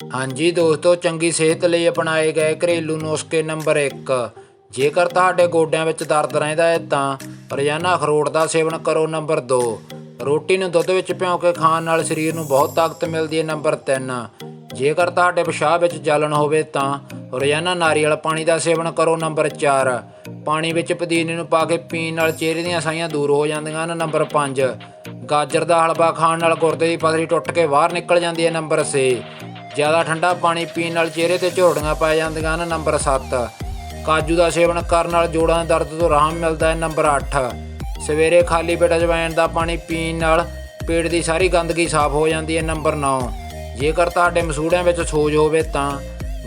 ਹਾਂਜੀ ਦੋਸਤੋ, ਚੰਗੀ ਸਿਹਤ ਲਈ ਅਪਣਾਏ ਗਏ ਘਰੇਲੂ ਨੁਸਖੇ ਨੰਬਰ 1 ਜੇਕਰ ਤੁਹਾਡੇ ਗੋਡਿਆਂ ਵਿੱਚ ਦਰਦ ਰਹਿੰਦਾ ਹੈ ਤਾਂ ਰੋਜ਼ਾਨਾ ਅਖਰੋਟ ਦਾ ਸੇਵਨ ਕਰੋ ਨੰਬਰ 2 ਰੋਟੀ ਨੂੰ ਦੁੱਧ ਵਿੱਚ ਭਿਉਂ ਕੇ ਖਾਣ ਨਾਲ ਸਰੀਰ ਨੂੰ ਬਹੁਤ ਤਾਕਤ ਮਿਲਦੀ ਹੈ ਨੰਬਰ 3 ਜੇਕਰ ਤੁਹਾਡੇ ਪਿਸ਼ਾਬ ਵਿੱਚ ਜਲਣ ਹੋਵੇ ਤਾਂ ਰੋਜ਼ਾਨਾ ਨਾਰੀਅਲ ਪਾਣੀ ਦਾ ਸੇਵਨ ਕਰੋ ਨੰਬਰ 4 ਪਾਣੀ ਵਿੱਚ ਪੁਦੀਨੇ ਨੂੰ ਪਾ ਕੇ ਪੀਣ ਨਾਲ ਚਿਹਰੇ ਦੀਆਂ ਸਾਈਆਂ ਦੂਰ ਹੋ ਜਾਂਦੀਆਂ ਹਨ ਨੰਬਰ 5 ਗਾਜਰ ਦਾ ਹਲਵਾ ਖਾਣ ਨਾਲ ਗੁਰਦੇ ਦੀ ਪਥਰੀ ਟੁੱਟ ਕੇ ਬਾਹਰ ਨਿਕਲ ਜਾਂਦੀ ਹੈ ਨੰਬਰ 6 ਜ਼ਿਆਦਾ ਠੰਡਾ ਪਾਣੀ ਪੀਣ ਨਾਲ ਚਿਹਰੇ ਤੇ ਝੋੜੀਆਂ ਪੈ ਜਾਂਦੀਆਂ ਹਨ, ਨੰਬਰ 7 ਕਾਜੂ ਦਾ ਸੇਵਨ ਕਰਨ ਨਾਲ ਜੋੜਾਂ ਦੇ ਦਰਦ ਤੋਂ ਆਰਾਮ ਮਿਲਦਾ ਹੈ, ਨੰਬਰ 8 ਸਵੇਰੇ ਖਾਲੀ ਪੇਟ ਅਜਵਾਇਣ ਦਾ ਪਾਣੀ ਪੀਣ ਨਾਲ ਪੇਟ ਦੀ ਸਾਰੀ ਗੰਦਗੀ ਸਾਫ਼ ਹੋ ਜਾਂਦੀ ਹੈ, ਨੰਬਰ 9 ਜੇਕਰ ਤੁਹਾਡੇ ਮਸੂੜਿਆਂ ਵਿੱਚ ਸੋਜ ਹੋਵੇ ਤਾਂ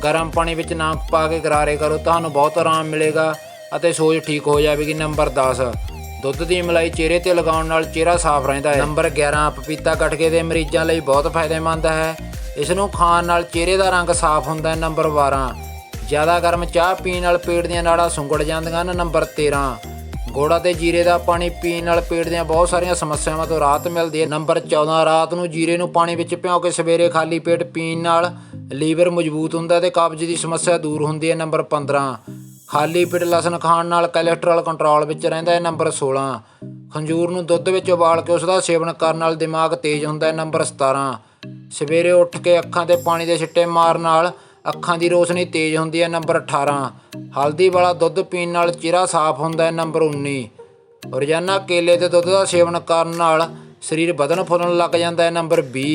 ਗਰਮ ਪਾਣੀ ਵਿੱਚ ਨਮਕ ਪਾ ਕੇ ਗਰਾਰੇ ਕਰੋ, ਤੁਹਾਨੂੰ ਬਹੁਤ ਆਰਾਮ ਮਿਲੇਗਾ ਅਤੇ ਸੋਜ ਠੀਕ ਹੋ ਜਾਵੇਗੀ, ਨੰਬਰ 10 ਦੁੱਧ ਦੀ ਮਲਾਈ ਚਿਹਰੇ ਤੇ ਲਗਾਉਣ ਨਾਲ ਚਿਹਰਾ ਸਾਫ਼ ਰਹਿੰਦਾ ਹੈ। ਨੰਬਰ 11 ਪਪੀਤਾ ਗਟਕੇ ਦੇ ਮਰੀਜ਼ਾਂ ਲਈ ਬਹੁਤ ਫਾਇਦੇਮੰਦ ਹੈ। ਇਸ ਨੂੰ ਖਾਣ ਨਾਲ ਚਿਹਰੇ ਦਾ ਰੰਗ ਸਾਫ਼ ਹੁੰਦਾ ਹੈ। ਨੰਬਰ 12 ਜ਼ਿਆਦਾ ਗਰਮ ਚਾਹ ਪੀਣ ਨਾਲ ਪੇਟ ਦੀਆਂ ਨਾੜਾਂ ਸੁੰਗੜ ਜਾਂਦੀਆਂ ਹਨ। ਨੰਬਰ 13 ਗੋੜਾ ਤੇ ਜੀਰੇ ਦਾ ਪਾਣੀ ਪੀਣ ਨਾਲ ਪੇਟ ਦੀਆਂ ਬਹੁਤ ਸਾਰੀਆਂ ਸਮੱਸਿਆਵਾਂ ਤੋਂ ਰਾਹਤ ਮਿਲਦੀ ਹੈ। ਨੰਬਰ 14 ਰਾਤ ਨੂੰ ਜੀਰੇ ਨੂੰ ਪਾਣੀ ਵਿੱਚ ਭਿਓ ਕੇ ਸਵੇਰੇ ਖਾਲੀ ਪੇਟ ਪੀਣ ਨਾਲ ਲੀਵਰ ਮਜ਼ਬੂਤ ਹੁੰਦਾ ਹੈ ਤੇ ਕਬਜ਼ ਦੀ ਸਮੱਸਿਆ ਦੂਰ ਹੁੰਦੀ ਹੈ। ਨੰਬਰ 15 ਖਾਲੀ ਪੇਟ ਲਸਣ ਖਾਣ ਨਾਲ ਕੋਲੇਸਟ੍ਰੋਲ ਕੰਟਰੋਲ ਵਿੱਚ ਰਹਿੰਦਾ ਹੈ ਨੰਬਰ 16 ਖੰਜੂਰ ਨੂੰ ਦੁੱਧ ਵਿੱਚ ਉਬਾਲ ਕੇ ਉਸ ਦਾ ਸੇਵਨ ਕਰਨ ਨਾਲ ਦਿਮਾਗ ਤੇਜ਼ ਹੁੰਦਾ ਹੈ ਨੰਬਰ 17 ਸਵੇਰੇ ਉੱਠ ਕੇ ਅੱਖਾਂ ਤੇ ਪਾਣੀ ਦੇ ਛਿੱਟੇ ਮਾਰਨ ਨਾਲ ਅੱਖਾਂ ਦੀ ਰੋਸ਼ਨੀ ਤੇਜ਼ ਹੁੰਦੀ ਹੈ ਨੰਬਰ 18 ਹਲਦੀ ਵਾਲਾ ਦੁੱਧ ਪੀਣ ਨਾਲ ਚਿਹਰਾ ਸਾਫ਼ ਹੁੰਦਾ ਹੈ ਨੰਬਰ 19 ਰੋਜ਼ਾਨਾ ਕੇਲੇ ਤੇ ਦੁੱਧ ਦਾ ਸੇਵਨ ਕਰਨ ਨਾਲ ਸਰੀਰ ਵਧਣ ਫੁੱਲਣ ਲੱਗ ਜਾਂਦਾ ਹੈ ਨੰਬਰ 20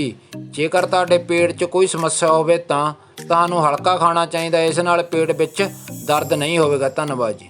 ਜੇਕਰ ਤੁਹਾਡੇ ਪੇਟ 'ਚ ਕੋਈ ਸਮੱਸਿਆ ਹੋਵੇ ਤਾਂ ਤੁਹਾਨੂੰ ਹਲਕਾ ਖਾਣਾ ਚਾਹੀਦਾ ਹੈ, ਇਸ ਨਾਲ ਪੇਟ ਵਿੱਚ ਦਰਦ ਨਹੀਂ ਹੋਵੇਗਾ ਧੰਨਵਾਦ ਜੀ।